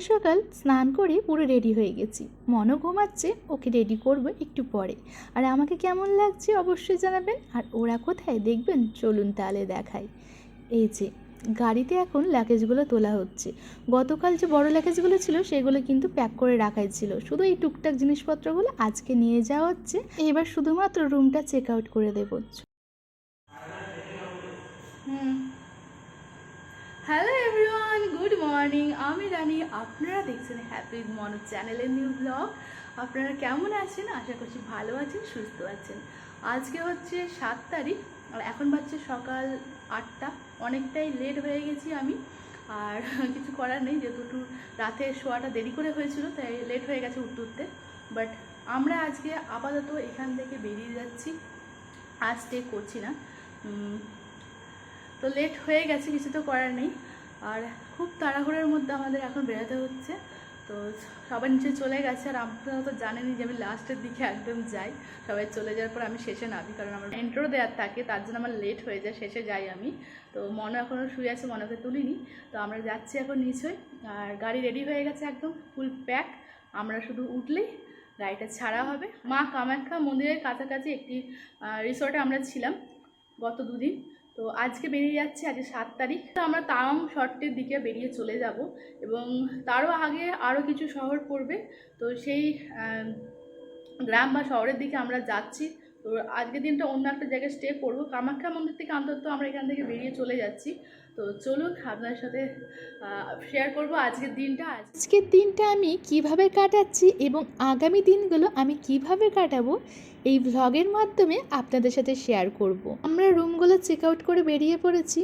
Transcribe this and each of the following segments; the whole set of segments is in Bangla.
সকাল সকাল স্নান করে পুরো রেডি হয়ে গেছি। মনও ঘুমাচ্ছে, ওকে রেডি করব একটু পরে। আর আমাকে কেমন লাগছে অবশ্যই জানাবেন। আর ওরা কোথায় দেখবেন চলুন তাহলে দেখাই। এই যে, গাড়িতে এখন ল্যাকেজগুলো তোলা হচ্ছে। গতকাল যে বড় ল্যাকেজগুলো ছিল, সেগুলো কিন্তু প্যাক করে রাখাই ছিল। শুধু এই টুকটাক জিনিসপত্রগুলো আজকে নিয়ে যাওয়া হচ্ছে। এবার শুধুমাত্র রুমটা চেক আউট করে দেবো। Hmm. Hello everyone good morning আমি রানি, আপনারা দেখছেন হ্যাপি মনো চ্যানেলের নিউ ব্লগ আপনারা কেমন আছেন? আশা করছি ভালো আছেন, সুস্থ আছেন। আজকে হচ্ছে সাত তারিখ, আর এখন বাজছে সকাল আটটা। অনেকটাই লেট হয়ে গেছি আমি, আর কিছু করার নেই, যেহেতু একটু রাতে শোয়াটা দেরি করে হয়েছিল, তাই লেট হয়ে গেছে উঠতে উঠতে। বাট আমরা আজকে আপাতত এখান থেকে বেরিয়ে যাচ্ছি। আর স্টে করছি না। তো লেট হয়ে গেছে, কিছু তো করার নেই। আর খুব তাড়াহুড়োর মধ্যে আমাদের এখন বেরোতে হচ্ছে। তো সবাই নিচে চলে গেছে, আর আপনারা তো জানেনই যে আমি লাস্টের দিকে একদম যাই। সবাই চলে যাওয়ার পর আমি শেষে নামি, কারণ আমার এন্ট্রো দেওয়ার থাকে, তার জন্য আমার লেট হয়ে যায়, শেষে যাই আমি। তো মনে এখনও শুয়ে আছে মনেকে তুলিনি। তো আমরা যাচ্ছি এখন নিচে, আর গাড়ি রেডি হয়ে গেছে একদম ফুল প্যাক আমরা শুধু উঠলেই গাড়িটা ছাড়া হবে। মা কামাখ্যা মন্দিরের কাছাকাছি একটি রিসোর্টে আমরা ছিলাম গত দুদিন। তো আজকে বেরিয়ে যাচ্ছে, আজকে সাত তারিখ। তো আমরা তাওয়াং শর্টের দিকে বেরিয়ে চলে যাব এবং তারও আগে আরও কিছু শহর পড়বে। তো সেই গ্রাম বা শহরের দিকে আমরা যাচ্ছি। তো আজকের দিনটা অন্য একটা জায়গায় স্টে করব। কামাখ্যা মন্দির থেকে অন্তত আমরা এখান থেকে বেরিয়ে চলে যাচ্ছি। তো চলুন আপনার সাথে শেয়ার করব আজকের দিনটা। আজকের দিনটা আমি কীভাবে কাটাচ্ছি এবং আগামী দিনগুলো আমি কীভাবে কাটাবো, এই ভ্লগের মাধ্যমে আপনাদের সাথে শেয়ার করব। আমরা রুমগুলো চেক আউট করে বেরিয়ে পড়েছি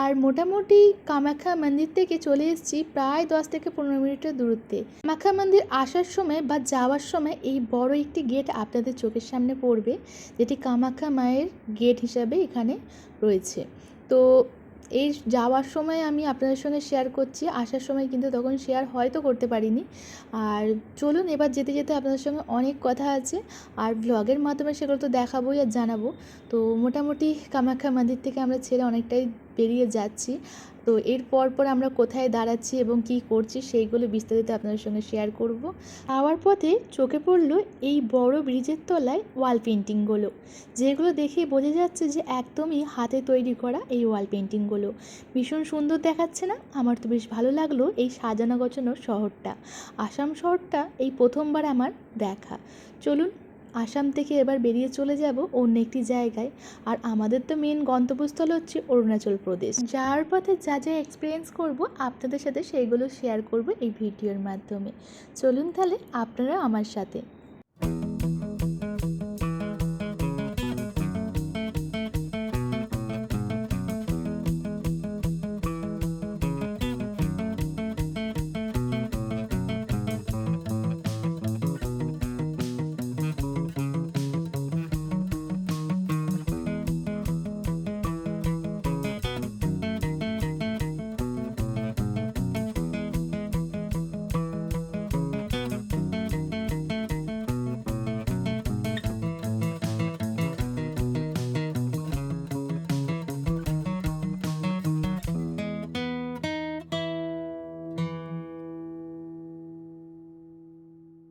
আর মোটামুটি কামাখ্যা মন্দির থেকে চলে এসেছি প্রায় দশ থেকে পনেরো মিনিটের দূরত্বে। কামাখ্যা মন্দির আসার সময় বা যাওয়ার সময় এই বড় একটি গেট আপনাদের চোখের সামনে পড়বে, যেটি কামাখ্যা মায়ের গেট হিসাবে এখানে রয়েছে। তো এই যাওয়ার সময় আমি আপনাদের সঙ্গে শেয়ার করছি। আসার সময় কিন্তু তখন শেয়ার হয়তো করতে পারিনি। আর চলুন এবার যেতে যেতে আপনাদের সঙ্গে অনেক কথা আছে। আর ব্লগের মাধ্যমে সেগুলো তো দেখাবোই আর জানাব। তো মোটামুটি কামাখ্যা মন্দির থেকে আমরা ছেড়ে অনেকটাই বেরিয়ে যাচ্ছি। তো এর পর পর আমরা কোথায় দাঁড়াচ্ছি এবং কি করছি সেইগুলো বিস্তারিত আপনাদের সঙ্গে শেয়ার করব। আওয়ার পথে চোখে পড়ল এই বড় ব্রিজের তলায় ওয়াল পেন্টিংগুলো যেগুলো দেখে বোঝা যাচ্ছে যে একদমই হাতে তৈরি করা এই ওয়াল পেন্টিংগুলো ভীষণ সুন্দর দেখাচ্ছে না? আমার তো বেশ ভালো লাগল এই সাজানো গোছানো শহরটা। আসাম শহরটা এই প্রথমবার আমার দেখা। চলুন আসাম থেকে এবার বেরিয়ে চলে যাব অন্য একটি জায়গায়। আর আমাদের তো মেন গন্তব্যস্থল হচ্ছে অরুণাচল প্রদেশ। যাওয়ার পথে যা যা এক্সপিরিয়েন্স করব, আপনাদের সাথে সেইগুলো শেয়ার করব এই ভিডিওর মাধ্যমে। চলুন তাহলে আপনারা আমার সাথে।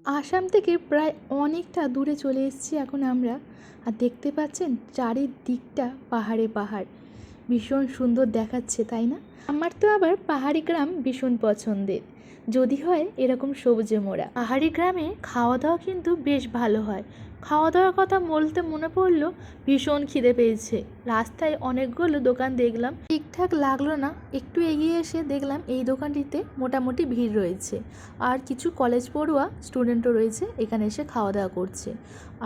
আসাম থেকে প্রায় অনেকটা দূরে চলে এসেছি এখন আমরা। আর দেখতে পাচ্ছেন চারিদিকটা পাহাড়ে পাহাড়। ভীষণ সুন্দর দেখাচ্ছে, তাই না? আমার তো আবার পাহাড়ি গ্রাম ভীষণ পছন্দের। যদি হয় এরকম সবুজে মোড়া। পাহাড়ি গ্রামে খাওয়া দাওয়া কিন্তু বেশ ভালো হয়। খাওয়া দাওয়ার কথা বলতে মনে পড়ল, ভীষণ খিদে পেয়েছে। রাস্তায় অনেকগুলো দোকান দেখলাম, ঠিকঠাক লাগল না। একটু এগিয়ে এসে দেখলাম এই দোকানটিতে মোটামুটি ভিড় রয়েছে। আর কিছু কলেজ পড়ুয়া স্টুডেন্টও রয়েছে, এখানে এসে খাওয়া দাওয়া করছে।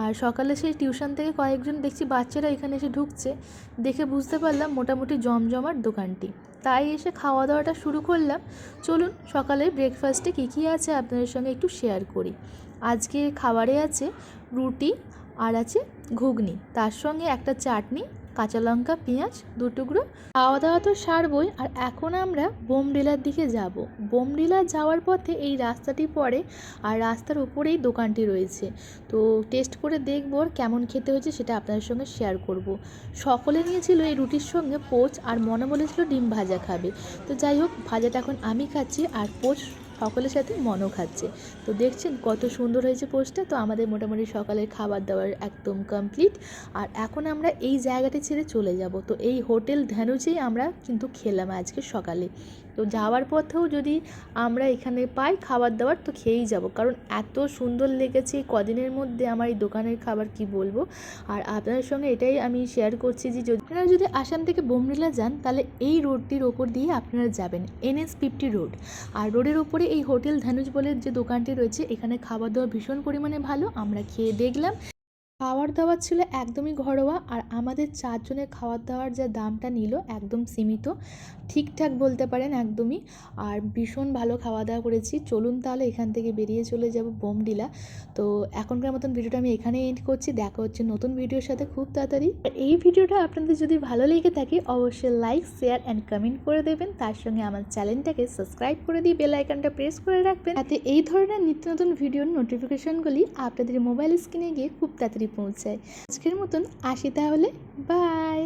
আর সকালে সেই টিউশন থেকে কয়েকজন দেখছি বাচ্চারা এখানে এসে ঢুকছে। দেখে বুঝতে পারলাম মোটামুটি জমজমাট দোকানটি। তাই এসে খাওয়া দাওয়াটা শুরু করলাম। চলুন সকালে ব্রেকফাস্টে কী কী আছে আপনাদের সঙ্গে একটু শেয়ার করি। আজকে খাবারে আছে রুটি আর আছে ঘুগনি। তার সঙ্গে একটা চাটনি কাঁচা লঙ্কা, পেঁয়াজ, দু টুকরো। খাওয়া দাওয়া তো সারবই, আর এখন আমরা বোমডিলার দিকে যাব। বোমডিলা যাওয়ার পথে এই রাস্তাটি পড়ে, আর রাস্তার উপরেই দোকানটি রয়েছে। তো টেস্ট করে দেখব কেমন খেতে হয়েছে সেটা আপনাদের সঙ্গে শেয়ার করব। সকলে নিয়েছিল এই রুটির সঙ্গে পোচ আর মনে বলেছিল ডিম ভাজা খাবে। তো যাই হোক, ভাজাটা এখন আমি খাচ্ছি, আর পোচ সকলের সাথে মনও খাচ্ছে। তো দেখছেন কত সুন্দর হয়েছে পোস্টটা। তো আমাদের মোটামুটি সকালের খাবার দাবার একদম কমপ্লিট আর এখন আমরা এই জায়গাটি ছেড়ে চলে যাব। তো এই হোটেল ধ্যানুজেই আমরা কিন্তু খেলাম আজকে সকালে। তো যাওয়ার পথেও যদি আমরা এখানে পাই খাবার দাবার, তো খেয়েই যাব। কারণ এত সুন্দর লেগেছে এই কদিনের মধ্যে আমার এই দোকানের খাবার, কি বলব? আর আপনাদের সঙ্গে এটাই আমি শেয়ার করছি যে যদি আপনারা যদি আসাম থেকে বোমরিলা যান, তাহলে এই রোডটির ওপর দিয়ে আপনারা যাবেন, এনএস ফিফটি রোড। আর রোডের ওপরে এই হোটেল ধানুজ বলে যে দোকানটি রয়েছে, এখানে খাবার দাবার ভীষণ পরিমাণে ভালো, আমরা খেয়ে দেখলাম। খাওয়ার দাওয়ার ছিল একদমই ঘরোয়া আর আমাদের চারজনের খাওয়ার দাওয়ার যা দামটা নিল একদম সীমিত। ঠিকঠাক বলতে পারেন একদমই। আর ভীষণ ভালো খাওয়া দাওয়া করেছি। চলুন তাহলে এখান থেকে বেরিয়ে চলে যাব বোমডিলা। তো এখনকার মতন ভিডিওটা আমি এখানেই এন্ড করছি। দেখা হচ্ছে নতুন ভিডিওর সাথে খুব তাড়াতাড়ি। এই ভিডিওটা আপনাদের যদি ভালো লেগে থাকে, অবশ্যই লাইক শেয়ার অ্যান্ড কমেন্ট করে দেবেন। তার সঙ্গে আমার চ্যানেলটাকে সাবস্ক্রাইব করে দিয়ে বেল আইকনটা প্রেস করে রাখবেন। যাতে এই ধরনের নিত্য নতুন ভিডিওর নোটিফিকেশনগুলি আপনাদের মোবাইল স্ক্রিনে গিয়ে খুব তাড়াতাড়ি পৌঁছায়। আজকের মতন আসি তাহলে। বাই।